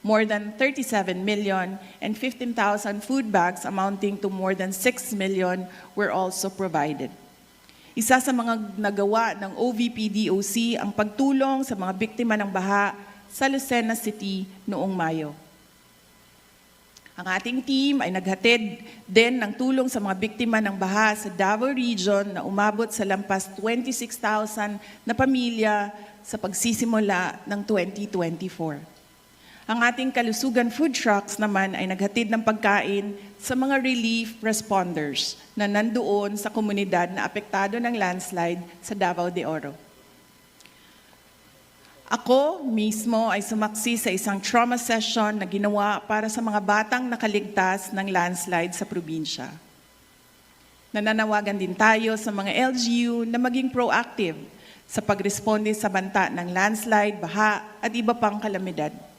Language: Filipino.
more than 37 million, and 15,000 food bags amounting to more than 6 million were also provided. Isa sa mga nagawa ng OVP-DOC ang pagtulong sa mga biktima ng baha sa Lucena City noong Mayo. Ang ating team ay naghatid din ng tulong sa mga biktima ng baha sa Davao Region na umabot sa lampas 26,000 na pamilya sa pagsisimula ng 2024. Ang ating kalusugan food trucks naman ay naghatid ng pagkain sa mga relief responders na nandoon sa komunidad na apektado ng landslide sa Davao de Oro. Ako mismo ay sumaksi sa isang trauma session na ginawa para sa mga batang nakaligtas ng landslide sa probinsya. Nananawagan din tayo sa mga LGU na maging proactive sa pagresponde sa banta ng landslide, baha at iba pang kalamidad.